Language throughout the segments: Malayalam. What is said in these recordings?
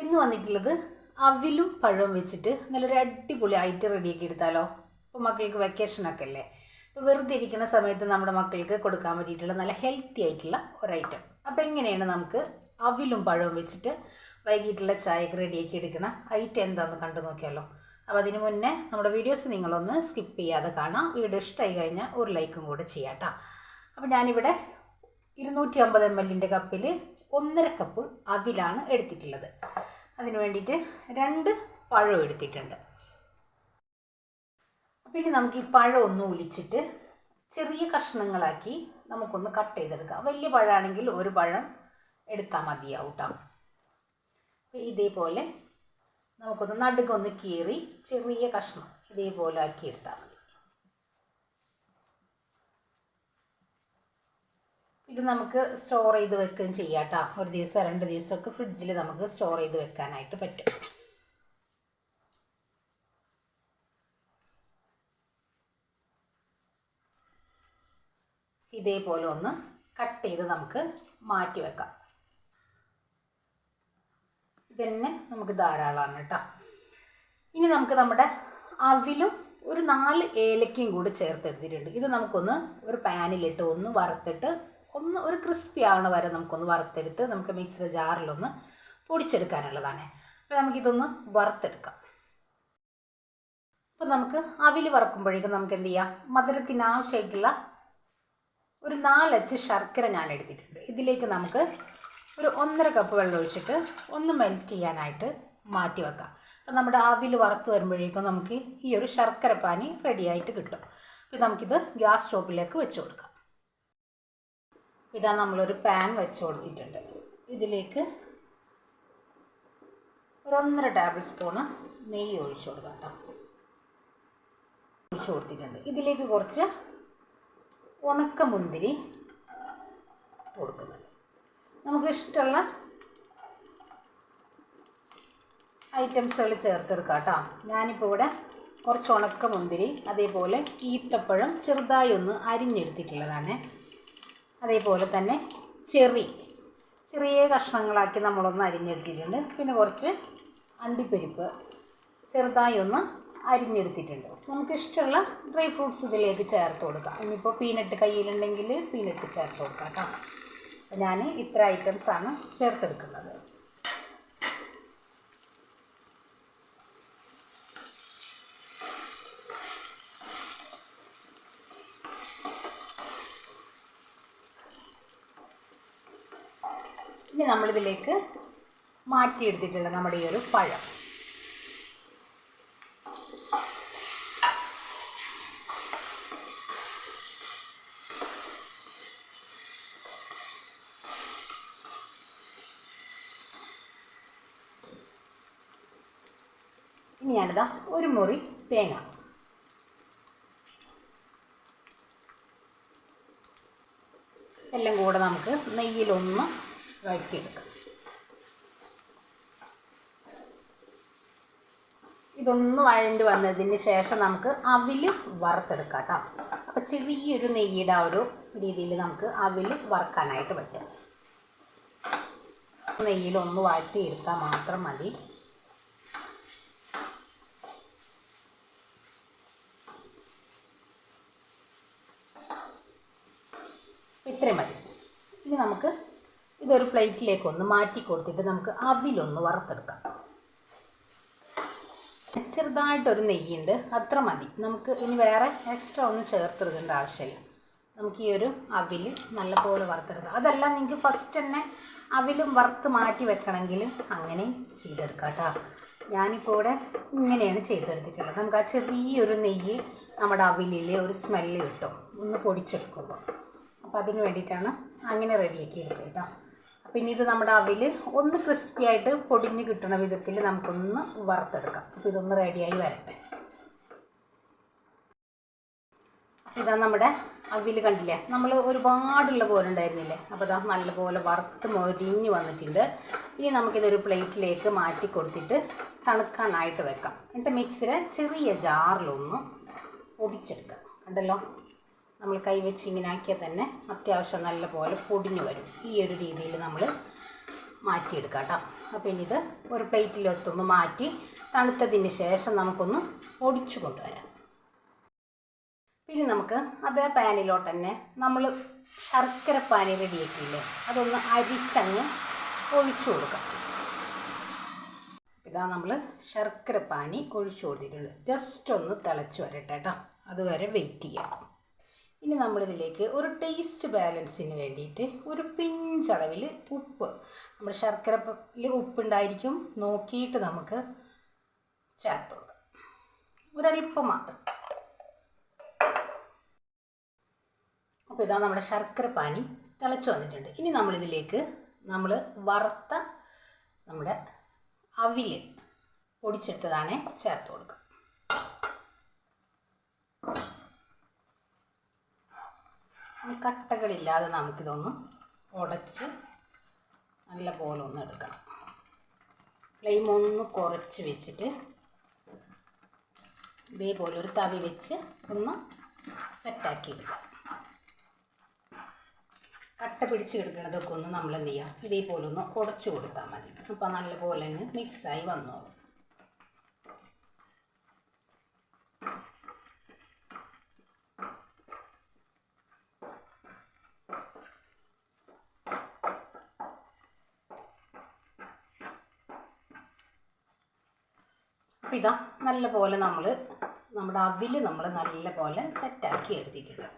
അപ്പം ഇന്ന് വന്നിട്ടുള്ളത് അവിലും പഴവും വെച്ചിട്ട് നല്ലൊരു അടിപൊളി ആയിട്ട് റെഡിയാക്കി എടുത്താലോ? ഇപ്പോൾ മക്കൾക്ക് വെക്കേഷനൊക്കെ അല്ലേ? അപ്പോൾ വെറുതെ ഇരിക്കുന്ന സമയത്ത് നമ്മുടെ മക്കൾക്ക് കൊടുക്കാൻ പറ്റിയിട്ടുള്ള നല്ല ഹെൽത്തി ആയിട്ടുള്ള ഒരു ഐറ്റം അപ്പോൾ എങ്ങനെയാണ് നമുക്ക് അവിലും പഴവും വെച്ചിട്ട് വൈകിട്ടുള്ള ചായക്ക് റെഡിയാക്കി എടുക്കുന്ന ഐറ്റം എന്താണെന്ന് കണ്ടു നോക്കിയാലോ? അപ്പോൾ അതിന് മുന്നേ നമ്മുടെ വീഡിയോസ് നിങ്ങളൊന്ന് സ്കിപ്പ് ചെയ്യാതെ കാണാം. വീഡിയോ ഇഷ്ടമായി കഴിഞ്ഞാൽ ഒരു ലൈക്കും കൂടെ ചെയ്യാട്ടോ അപ്പോൾ ഞാനിവിടെ ഇരുന്നൂറ്റി അമ്പത് എം എല്ലിന്റെ കപ്പിൽ ഒന്നര കപ്പ് അവിലാണ് എടുത്തിട്ടുള്ളത്. അതിന് വേണ്ടിയിട്ട് രണ്ട് പഴം എടുത്തിട്ടുണ്ട്. പിന്നെ നമുക്ക് ഈ പഴം ഒന്ന് ഒലിച്ചിട്ട് ചെറിയ കഷ്ണങ്ങളാക്കി നമുക്കൊന്ന് കട്ട് ചെയ്തെടുക്കാം. വലിയ പഴമാണെങ്കിൽ ഒരു പഴം എടുത്താൽ മതിയാവും കേട്ടോ ഇതേപോലെ നമുക്കൊന്ന് നടുക്കൊന്ന് കീറി ചെറിയ കഷ്ണം ഇതേപോലെ ആക്കി എടുത്താൽ മതി. ഇത് നമുക്ക് സ്റ്റോർ ചെയ്ത് വെക്കുകയും ചെയ്യാം കേട്ടോ ഒരു ദിവസം രണ്ട് ദിവസമൊക്കെ ഫ്രിഡ്ജിൽ നമുക്ക് സ്റ്റോർ ചെയ്ത് വെക്കാനായിട്ട് പറ്റും. ഇതേപോലെ ഒന്ന് കട്ട് ചെയ്ത് നമുക്ക് മാറ്റി വെക്കാം. ഇതന്നെ നമുക്ക് ധാരാളമാണ് കേട്ടോ ഇനി നമുക്ക് നമ്മുടെ അവിലും ഒരു നാല് ഏലക്കയും കൂടി ചേർത്തെടുത്തിട്ടുണ്ട് ഇത് നമുക്കൊന്ന് ഒരു പാനിലിട്ട് ഒന്ന് വറുത്തിട്ട് ഒന്ന് ഒരു ക്രിസ്പി ആവണ വരെ നമുക്കൊന്ന് വറുത്തെടുത്ത് നമുക്ക് മിക്സിയുടെ ജാറിലൊന്ന് പൊടിച്ചെടുക്കാനുള്ളതാണ്. അപ്പോൾ നമുക്കിതൊന്ന് വറുത്തെടുക്കാം. അപ്പോൾ നമുക്ക് അവിൽ വറക്കുമ്പോഴേക്കും നമുക്ക് എന്ത് ചെയ്യാം? മധുരത്തിനാവശ്യമായിട്ടുള്ള ഒരു നാലച്ച് ശർക്കര ഞാൻ എടുത്തിട്ടുണ്ട്. ഇതിലേക്ക് നമുക്ക് ഒരു ഒന്നര കപ്പ് വെള്ളം ഒഴിച്ചിട്ട് ഒന്ന് മെൽറ്റ് ചെയ്യാനായിട്ട് മാറ്റി വെക്കാം. അപ്പം നമ്മുടെ അവിൽ വറുത്ത് വരുമ്പോഴേക്കും നമുക്ക് ഈ ഒരു ശർക്കര പാനി റെഡിയായിട്ട് കിട്ടും. അപ്പോൾ നമുക്കിത് ഗ്യാസ് സ്റ്റോപ്പിലേക്ക് വെച്ച് കൊടുക്കാം. ഇതാ നമ്മളൊരു പാൻ വെച്ച് കൊടുത്തിട്ടുണ്ട്. ഇതിലേക്ക് ഒരൊന്നര ടേബിൾ സ്പൂണ് നെയ്യ് ഒഴിച്ചു കൊടുക്കാം കേട്ടോ ഒഴിച്ചു കൊടുത്തിട്ടുണ്ട്. ഇതിലേക്ക് കുറച്ച് ഉണക്ക മുന്തിരി കൊടുക്കുന്നുണ്ട്. നമുക്കിഷ്ടമുള്ള ഐറ്റംസുകൾ ചേർത്തെടുക്കാം കേട്ടോ ഞാനിപ്പോൾ ഇവിടെ കുറച്ച് ഉണക്ക മുന്തിരി അതേപോലെ ഈത്തപ്പഴം ചെറുതായി ഒന്ന് അരിഞ്ഞെടുത്തിട്ടുള്ളതാണ്. അതേപോലെ തന്നെ ചെറി ചെറിയ കഷ്ണങ്ങളാക്കി നമ്മളൊന്ന് അരിഞ്ഞെടുത്തിട്ടുണ്ട്. പിന്നെ കുറച്ച് അണ്ടിപ്പരിപ്പ് ചെറുതായി ഒന്ന് അരിഞ്ഞെടുത്തിട്ടുണ്ട്. നമുക്ക് ഇഷ്ടമുള്ള ഡ്രൈ ഫ്രൂട്ട്സ് ഇതിലേക്ക് ചേർത്ത് കൊടുക്കാം. ഇനിയിപ്പോൾ പീനട്ട് കയ്യിലുണ്ടെങ്കിൽ പീനട്ട് ചേർത്ത് കൊടുക്കാം കേട്ടോ. ഞാൻ ഇത്ര ഐറ്റംസാണ് ചേർത്തെടുക്കുന്നത്. ഇനി നമ്മളിതിലേക്ക് മാറ്റിയെടുത്തിട്ടുള്ള നമ്മുടെ ഈ ഒരു പഴം. ഇനി ഞാനിതാ ഒരു മുറി തേങ്ങ. എല്ലാം കൂടെ നമുക്ക് നെയ്യിലൊന്ന് വഴറ്റിയെടുക്കാം. ഇതൊന്ന് വഴണ്ട് വന്നതിന് ശേഷം നമുക്ക് അവിൽ വറുത്തെടുക്കാം കേട്ടോ അപ്പോൾ ചെറിയൊരു നെയ്യുടെ ആ ഒരു രീതിയിൽ നമുക്ക് അവിൽ വറുക്കാനായിട്ട് പറ്റും. നെയ്യിൽ ഒന്ന് വഴറ്റിയെടുത്താൽ മാത്രം മതി. ഇത്രയും മതി. ഇനി നമുക്ക് ഇതൊരു പ്ലേറ്റിലേക്ക് ഒന്ന് മാറ്റി കൊടുത്തിട്ട് നമുക്ക് അവിലൊന്ന് വറുത്തെടുക്കാം. ചെറുതായിട്ടൊരു നെയ്യുണ്ട്. അത്ര മതി. നമുക്ക് ഇനി വേറെ എക്സ്ട്രാ ഒന്നും ചേർത്തെടുക്കേണ്ട ആവശ്യമില്ല. നമുക്ക് ഈ ഒരു അവിൽ നല്ലപോലെ വറുത്തെടുക്കാം. അതല്ല നിങ്ങൾക്ക് ഫസ്റ്റ് തന്നെ അവിലും വറുത്ത് മാറ്റി വെക്കണമെങ്കിൽ അങ്ങനെ ചെയ്തെടുക്കാം കേട്ടോ ഞാനിപ്പോൾ ഇവിടെ ഇങ്ങനെയാണ് ചെയ്തെടുത്തിട്ടുള്ളത്. നമുക്ക് ആ ചെറിയൊരു നെയ്യ് നമ്മുടെ അവിലിൽ ഒരു സ്മെല്ല് കിട്ടും. ഒന്ന് പൊടിച്ചെടുക്കുമ്പോൾ അപ്പോൾ അതിന് വേണ്ടിയിട്ടാണ് അങ്ങനെ റെഡിയാക്കി എടുക്കുക കേട്ടോ ഇനി ഇത് നമ്മുടെ അവിൽ ഒന്ന് ക്രിസ്പി ആയിട്ട് പൊടിഞ്ഞ് കിട്ടുന്ന വിധത്തിൽ നമുക്കൊന്ന് വറുത്തെടുക്കാം. അപ്പോൾ ഇതൊന്ന് റെഡിയായി വരട്ടെ. ഇതാ നമ്മുടെ അവിൽ കണ്ടില്ലേ? നമ്മൾ ഒരുപാടുള്ള പോലെ ഉണ്ടായിരുന്നില്ലേ? അപ്പോൾ ഇതാ നല്ലപോലെ വറുത്ത് മൊരിഞ്ഞ് വന്നിട്ടുണ്ട്. ഇനി നമുക്കിതൊരു പ്ലേറ്റിലേക്ക് മാറ്റി കൊടുത്തിട്ട് തണുക്കാനായിട്ട് വെക്കാം. എന്നിട്ട് മിക്സിയുടെ ചെറിയ ജാറിലൊന്ന് ഒടിച്ചെടുക്കാം. കണ്ടല്ലോ? നമ്മൾ കൈവച്ച് ഇങ്ങനെ ആക്കിയാൽ തന്നെ അത്യാവശ്യം നല്ല പോലെ പൊടിഞ്ഞു വരും. ഈ ഒരു രീതിയിൽ നമ്മൾ മാറ്റിയെടുക്കാം കേട്ടോ. അപ്പോൾ ഇനി ഇത് ഒരു പ്ലേറ്റിലൊത്തൊന്ന് മാറ്റി തണുത്തതിന് ശേഷം നമുക്കൊന്ന് പൊടിച്ചു കൊണ്ടുവരാം. പിന്നെ നമുക്ക് അതേ പാനിലോട്ട് തന്നെ നമ്മൾ ശർക്കര പാനി റെഡിയാക്കിയില്ലേ അതൊന്ന് അരിച്ചങ്ങ് ഒഴിച്ചു കൊടുക്കാം. ഇതാ നമ്മൾ ശർക്കര പാനി ഒഴിച്ചു കൊടുത്തിട്ടുണ്ട്. ജസ്റ്റ് ഒന്ന് തിളച്ച് വരട്ടെ കേട്ടോ. അതുവരെ വെയിറ്റ് ചെയ്യാം. ഇനി നമ്മളിതിലേക്ക് ഒരു ടേസ്റ്റ് ബാലൻസിന് വേണ്ടിയിട്ട് ഒരു പിഞ്ചളവിൽ ഉപ്പ്. നമ്മുടെ ശർക്കരയിൽ ഉപ്പുണ്ടായിരിക്കും. നോക്കിയിട്ട് നമുക്ക് ചേർത്ത് കൊടുക്കാം. ഒരല്പം മാത്രം. അപ്പോൾ ഇതാ നമ്മുടെ ശർക്കര പാനി തിളച്ച് വന്നിട്ടുണ്ട്. ഇനി നമ്മളിതിലേക്ക് നമ്മൾ വറുത്ത നമ്മുടെ അവിൽ പൊടിച്ചെടുത്തതാണ് ചേർത്ത് കൊടുക്കുക. ഇനി കട്ടകളില്ലാതെ നമുക്കിതൊന്ന് ഉടച്ച് നല്ല പോലെ ഒന്ന് എടുക്കണം. ഫ്ലെയിം ഒന്ന് കുറച്ച് വെച്ചിട്ട് ഇതേപോലെ ഒരു തവി വെച്ച് ഒന്ന് സെറ്റാക്കി എടുക്കാം. കട്ട പിടിച്ച് കിടക്കുന്നതൊക്കെ ഒന്ന് നമ്മൾ എന്ത് ചെയ്യാം? ഇതേപോലെ ഒന്ന് ഉടച്ചു കൊടുത്താൽ മതി. അപ്പോൾ നല്ലപോലെ അങ്ങ് മിക്സായി വന്നോളും. അപ്പം ഇതാ നല്ല പോലെ നമ്മൾ നമ്മുടെ അവിൽ നമ്മൾ നല്ല പോലെ സെറ്റാക്കി എടുത്തിട്ടുണ്ട്.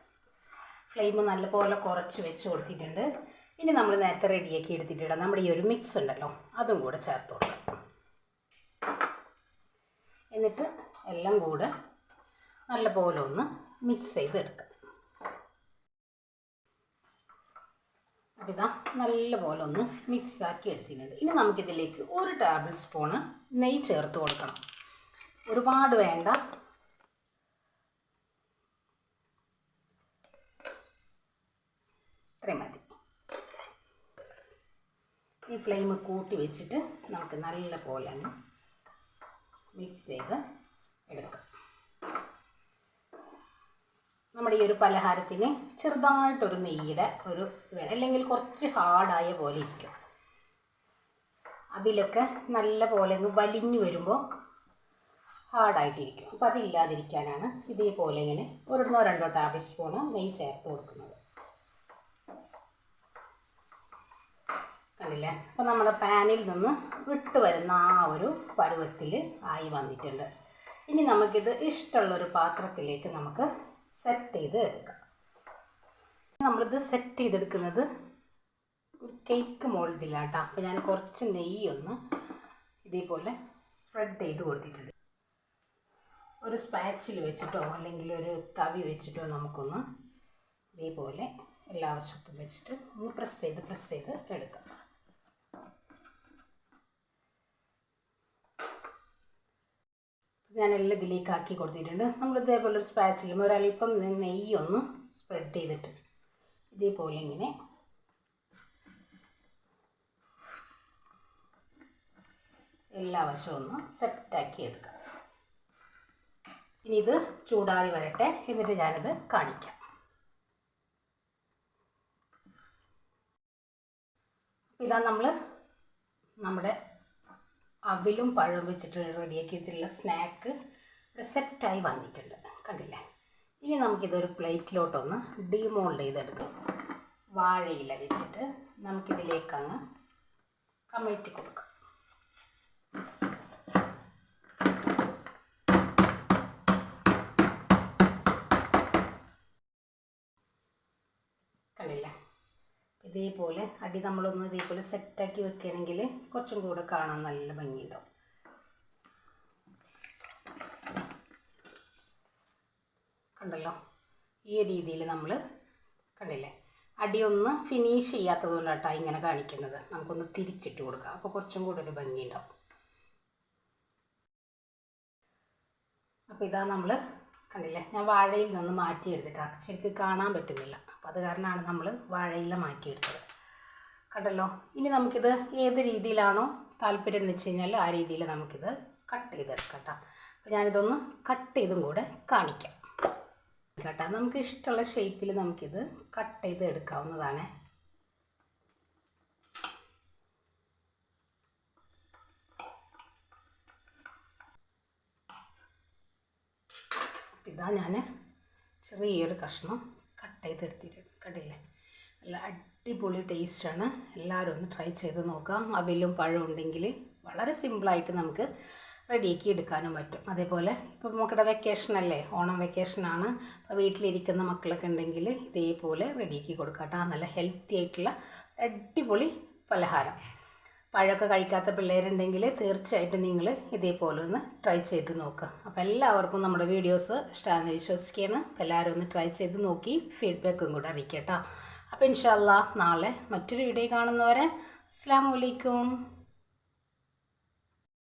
ഫ്ലെയിം നല്ല പോലെ കുറച്ച് വെച്ച് കൊടുത്തിട്ടുണ്ട്. ഇനി നമ്മൾ നേരത്തെ റെഡിയാക്കി എടുത്തിട്ടുണ്ട് നമ്മുടെ ഈ ഒരു മിക്സ് ഉണ്ടല്ലോ അതും കൂടെ ചേർത്ത് കൊടുക്കാം. എന്നിട്ട് എല്ലാം കൂടെ നല്ല പോലെ ഒന്ന് മിക്സ് ചെയ്ത് എടുക്കാം അപ്പം ഇതാ നല്ല പോലെ ഒന്ന് മിക്സാക്കി എടുത്തിട്ടുണ്ട്. ഇനി നമുക്കിതിലേക്ക് ഒരു ടേബിൾ സ്പൂണ് നെയ്യ് ചേർത്ത് കൊടുക്കണം. ഒരുപാട് വേണ്ട. ഇത്രയും മതി. ഈ ഫ്ലെയിം കൂട്ടി വെച്ചിട്ട് നമുക്ക് നല്ല പോലെ മിക്സ് ചെയ്ത് എടുക്കാം. നമ്മുടെ ഈ ഒരു പലഹാരത്തിന് ചെറുതായിട്ടൊരു നെയ്യുടെ ഒരു അല്ലെങ്കിൽ കുറച്ച് ഹാർഡായ പോലെ ഇരിക്കും. അതിലൊക്കെ നല്ല പോലെ അങ്ങ് വലിഞ്ഞു വരുമ്പോൾ ഹാർഡായിട്ടിരിക്കും. അപ്പോൾ അതില്ലാതിരിക്കാനാണ് ഇതേപോലെ ഇങ്ങനെ ഒരെണ്ണോ രണ്ടോ ടേബിൾ സ്പൂണ് നെയ്യ് ചേർത്ത് കൊടുക്കുന്നത്. കണ്ടില്ലേ? അപ്പോൾ നമ്മുടെ പാനിൽ നിന്ന് വിട്ട് വരുന്ന ആ ഒരു പരുവത്തിൽ ആയി വന്നിട്ടുണ്ട്. ഇനി നമുക്കിത് ഇഷ്ടമുള്ളൊരു പാത്രത്തിലേക്ക് നമുക്ക് സെറ്റ് ചെയ്ത് എടുക്കാം. നമ്മളിത് സെറ്റ് ചെയ്തെടുക്കുന്നത് ഒരു കേക്ക് മോൾഡിലാട്ടോ അപ്പോൾ ഞാൻ കുറച്ച് നെയ്യൊന്ന് ഇതേപോലെ സ്പ്രെഡ് ചെയ്ത് കൊടുത്തിട്ടുണ്ട്. ഒരു സ്പാച്ചിൽ വെച്ചിട്ടോ അല്ലെങ്കിൽ ഒരു തവി വെച്ചിട്ടോ നമുക്കൊന്ന് ഇതേപോലെ എല്ലാ വശത്തും വെച്ചിട്ട് ഒന്ന് പ്രസ് ചെയ്ത് പ്രസ് ചെയ്ത് എടുക്കാം. ഞാനെല്ലാം ഇതിലേക്ക് ആക്കി കൊടുത്തിട്ടുണ്ട്. നമ്മൾ ഇതേപോലെ ഒരു സ്പാച്ചിലും ഒരല്പം നെയ്യൊന്ന് സ്പ്രെഡ് ചെയ്തിട്ട് ഇതേപോലെ ഇങ്ങനെ എല്ലാ വശവും ഒന്ന് സെറ്റാക്കി എടുക്കാം. ഇനി ഇത് ചൂടാറി വരട്ടെ. എന്നിട്ട് ഞാനിത് കാണിക്കാം. ഇതാ നമ്മൾ നമ്മുടെ അവിലും പഴവും വെച്ചിട്ട് റെഡിയാക്കിയിട്ടുള്ള സ്നാക്ക് സെറ്റായി വന്നിട്ടുണ്ട്. കണ്ടില്ലേ? ഇനി നമുക്കിതൊരു പ്ലേറ്റിലോട്ടൊന്ന് ഡീമോൾഡ് ചെയ്തെടുക്കാം വാഴയില വെച്ചിട്ട് നമുക്കിതിലേക്കങ്ങ് കമഴ്ത്തി കൊടുക്കാം കണ്ടില്ലേ ഇതേപോലെ അടി നമ്മളൊന്ന് ഇതേപോലെ സെറ്റാക്കി വെക്കുകയാണെങ്കിൽ കുറച്ചും കൂടെ കാണാൻ നല്ല ഭംഗിയുണ്ടാവും. കണ്ടല്ലോ? ഈ രീതിയിൽ നമ്മൾ കണ്ടില്ലേ? അടിയൊന്ന് ഫിനിഷ് ചെയ്യാത്തത് കൊണ്ടാട്ടോ ഇങ്ങനെ കാണിക്കുന്നത്. നമുക്കൊന്ന് തിരിച്ചിട്ട് കൊടുക്കാം. അപ്പോൾ കുറച്ചും കൂടെ ഒരു ഭംഗിയുണ്ടാവും. അപ്പോൾ ഇതാ നമ്മൾ കണ്ടില്ലേ? ഞാൻ വാഴയിൽ നിന്ന് മാറ്റിയെടുത്തിട്ടാണ് ശരിക്കും കാണാൻ പറ്റുന്നില്ല. അപ്പം അത് കാരണമാണ് നമ്മൾ വാഴയില മാറ്റിയെടുത്തത്. കണ്ടല്ലോ? ഇനി നമുക്കിത് ഏത് രീതിയിലാണോ താല്പര്യം എന്ന് വെച്ച് കഴിഞ്ഞാൽ ആ രീതിയിൽ നമുക്കിത് കട്ട് ചെയ്തെടുക്കാം അപ്പോൾ ഞാനിതൊന്ന് കട്ട് ചെയ്തും കൂടെ കാണിക്കാം. കേട്ടോ? നമുക്ക് ഇഷ്ടമുള്ള ഷേപ്പിൽ നമുക്കിത് കട്ട് ചെയ്ത് എടുക്കാവുന്നതാണ് ഇതാ ഞാൻ ചെറിയൊരു കഷ്ണം കട്ട് ചെയ്തെടുത്തിട്ടുണ്ട് കണ്ടില്ലേ? നല്ല അടിപൊളി ടേസ്റ്റാണ് എല്ലാവരും ഒന്ന് ട്രൈ ചെയ്ത് നോക്കാം അവിലും പഴം ഉണ്ടെങ്കിൽ വളരെ സിമ്പിളായിട്ട് നമുക്ക് റെഡിയാക്കി എടുക്കാനും പറ്റും. അതേപോലെ ഇപ്പം നമുക്കിടെ വെക്കേഷൻ അല്ലേ? ഓണം വെക്കേഷനാണ് അപ്പോൾ വീട്ടിലിരിക്കുന്ന മക്കളൊക്കെ ഉണ്ടെങ്കിൽ ഇതേപോലെ റെഡിയാക്കി കൊടുക്കാം കേട്ടോ നല്ല ഹെൽത്തി ആയിട്ടുള്ള അടിപൊളി പലഹാരം. പഴമൊക്കെ കഴിക്കാത്ത പിള്ളേരുണ്ടെങ്കിൽ തീർച്ചയായിട്ടും നിങ്ങൾ ഇതേപോലെ ഒന്ന് ട്രൈ ചെയ്ത് നോക്കുക. അപ്പോൾ എല്ലാവർക്കും നമ്മുടെ വീഡിയോസ് ഇഷ്ടമാണെന്ന് വിശ്വസിക്കുകയാണ്. അപ്പോൾ എല്ലാവരും ഒന്ന് ട്രൈ ചെയ്ത് നോക്കി ഫീഡ്ബാക്കും കൂടെ അറിയിക്കട്ടോ കേട്ടോ. അപ്പോൾ ഇൻഷാല്ലാ നാളെ മറ്റൊരു വീഡിയോ കാണുന്നവരെ അസ്സാം വലൈക്കും